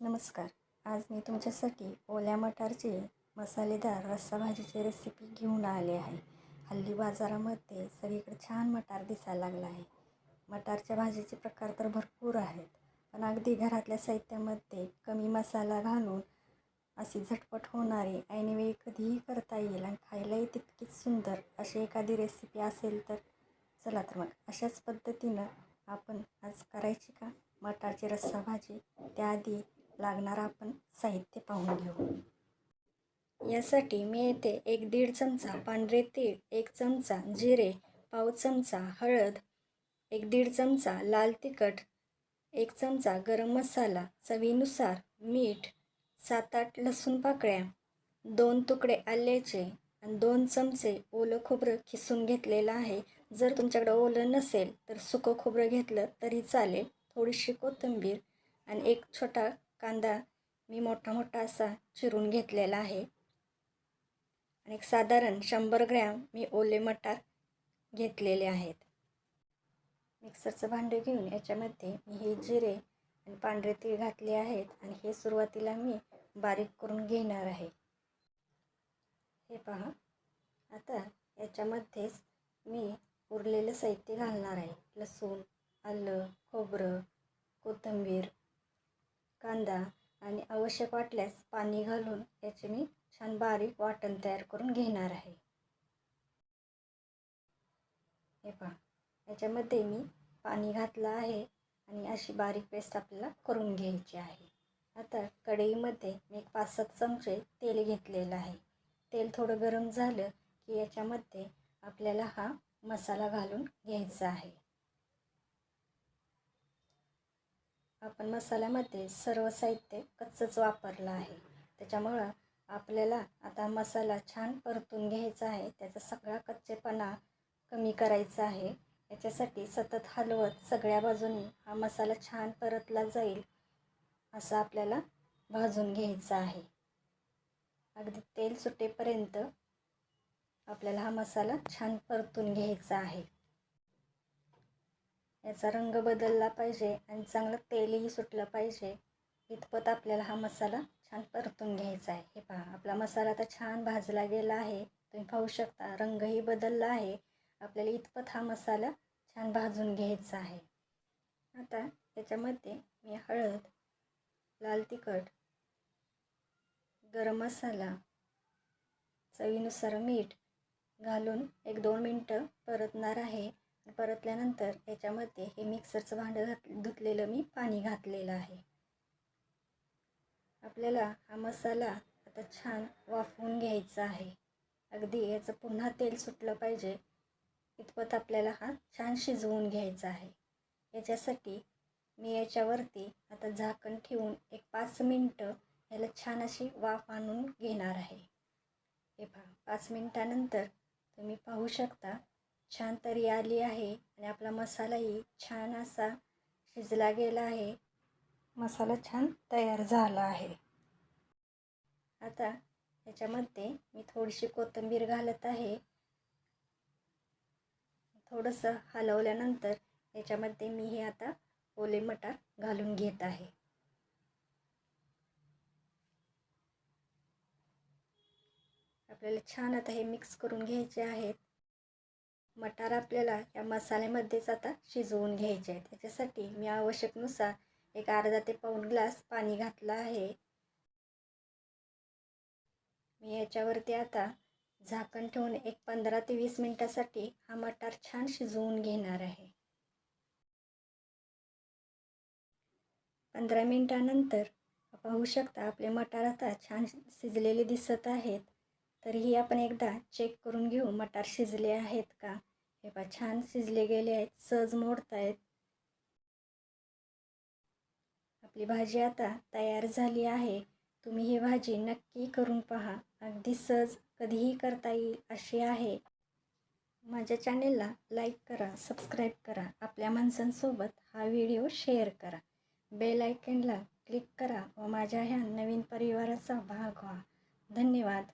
नमस्कार. आज मी तुमच्यासाठी ओल्या मटारची मसालेदार रस्सा भाजीची रेसिपी घेऊन आले आहे. हल्ली बाजारामध्ये सगळीकडे छान मटार दिसायला लागला आहे. मटारच्या भाजीचे प्रकार तर भरपूर आहेत पण अगदी घरातल्या साहित्यामध्ये कमी मसाला घालून अशी झटपट होणारी ऐनवेळी कधीही करता येईल आणि खायलाही तितकीच सुंदर अशी एखादी रेसिपी असेल तर चला तर मग अशाच पद्धतीनं आपण आज करायची का? मटारची रस्सा भाजी त्याआधी लागणारं आपण साहित्य पाहून घेऊ. यासाठी मी येथे एक दीड चमचा पांढरे तीळ एक चमचा जिरे पाव चमचा हळद एक दीड चमचा लाल तिखट एक चमचा गरम मसाला चवीनुसार मीठ सात आठ लसूण पाकळ्या दोन तुकडे आल्याचे आणि दोन चमचे ओलं खोबरं खिसून घेतलेलं आहे. जर तुमच्याकडं ओलं नसेल तर सुकं खोबरं घेतलं तरी चालेल. थोडीशी कोथिंबीर आणि एक छोटा कांदा मी मोठा मोठा असा चिरून घेतलेला आहे. आणि एक साधारण शंभर ग्रॅम मी ओले मटार घेतलेले आहेत. मिक्सरचं भांडे घेऊन याच्यामध्ये मी हे जिरे आणि पांढरे तीळ घातले आहेत आणि हे सुरुवातीला मी बारीक करून घेणार आहे. हे पहा. आता याच्यामध्येच मी उरलेलं साहित्य घालणार आहे. लसूण आलं खोबरं कोथिंबीर कांदा आणि आवश्यक वाटल्यास पाणी घालून याचे मी छान बारीक वाटण तयार करून घेणार आहे. हे पहा याच्यामध्ये मी पाणी घातलं आहे आणि अशी बारीक पेस्ट आपल्याला करून घ्यायची आहे. आता कढईमध्ये मी एक पाच सात चमचे तेल घेतलेलं आहे. तेल थोडं गरम झालं की याच्यामध्ये आपल्याला हा मसाला घालून घ्यायचा आहे. आपण मसाल्यामध्ये सर्व साहित्य कच्चंच वापरलं आहे. त्याच्यामुळं आपल्याला आता मसाला छान परतून घ्यायचा आहे. त्याचा सगळा कच्चेपणा कमी करायचा आहे. याच्यासाठी सतत हलवत सगळ्या बाजूनी हा मसाला छान परतला जाईल असं आपल्याला भाजून घ्यायचं आहे. अगदी तेल सुटेपर्यंत आपल्याला हा मसाला छान परतून घ्यायचा आहे. याचा रंग बदलला पाहिजे आणि चांगलं तेलही सुटलं पाहिजे. इतपत आपल्याला हा मसाला छान परतून घ्यायचा आहे. हे पहा आपला मसाला आता छान भाजला गेला आहे. तुम्ही पाहू शकता रंगही बदलला आहे. आपल्याला इतपत हा मसाला छान भाजून घ्यायचा आहे. आता याच्यामध्ये मी हळद लाल तिखट गरम मसाला चवीनुसार मीठ घालून एक दोन मिनटं परतणार आहे. परतल्यानंतर याच्यामध्ये हे मिक्सरचं भांडं घात धुतलेलं मी पाणी घातलेलं आहे. आपल्याला हा मसाला आता छान वाफवून घ्यायचा आहे. अगदी याचं पुन्हा तेल सुटलं पाहिजे इतपत आपल्याला हा छान शिजवून घ्यायचा आहे. याच्यासाठी मी याच्यावरती आता झाकण ठेवून एक पाच मिनटं याला छान अशी वाफ आणून घेणार आहे. हे पहा पाच मिनटानंतर तुम्ही पाहू शकता छान तरी आली आहे आणि आपला मसालाही छान असा शिजला गेला आहे. मसाला छान तयार झाला आहे. आता याच्यामध्ये मी थोडीशी कोथिंबीर घालत आहे. थोडंसं हलवल्यानंतर याच्यामध्ये मी हे आता ओले मटार घालून घेत आहे. आपल्याला छान आता हे मिक्स करून घ्यायचे आहेत. मटार आपल्याला या मसाल्यामध्येच आता शिजवून घ्यायचे आहे. त्याच्यासाठी मी आवश्यकनुसार एक अर्धा ते पाऊण ग्लास पाणी घातलं आहे. मी याच्यावरती आता झाकण ठेवून एक पंधरा ते वीस मिनटासाठी हा मटार छान शिजवून घेणार आहे. पंधरा मिनटानंतर पाहू शकता आपले मटार आता छान शिजलेले दिसत आहेत. तरीही आपण एकदा चेक करून घेऊ मटार शिजले आहेत का? हे पा छान शिजले गेले आहेत सहज मोडत आहेत आपली भाजी आता तयार झाली आहे. तुम्ही ही भाजी नक्की करून पहा. अगदी सहज कधीही करता येईल अशी आहे. माझ्या चॅनेलला लाईक करा सबस्क्राईब करा. आपल्या माणसांसोबत हा व्हिडिओ शेअर करा. बेल आयकनला क्लिक करा व माझ्या ह्या नवीन परिवाराचा भाग व्हा. धन्यवाद.